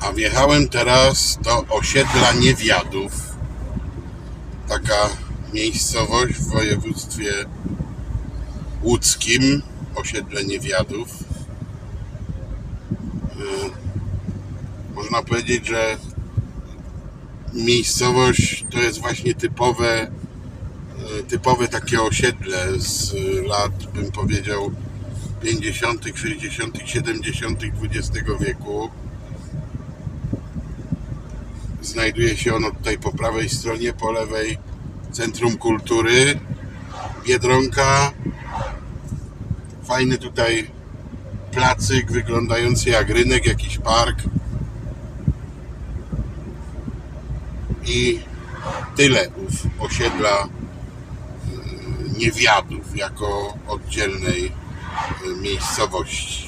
A wjechałem teraz do osiedla Niewiadów. Taka miejscowość w województwie łódzkim. Osiedle Niewiadów. Y, Można powiedzieć, że miejscowość to jest właśnie typowe, y, typowe takie osiedle z lat, bym powiedział, 50., 60., 70. XX wieku. Znajduje się ono tutaj po prawej stronie, po lewej Centrum Kultury, Biedronka. Fajny tutaj placyk wyglądający jak rynek, jakiś park. I tyle ów osiedla y, Niewiadów jako oddzielnej y, miejscowości.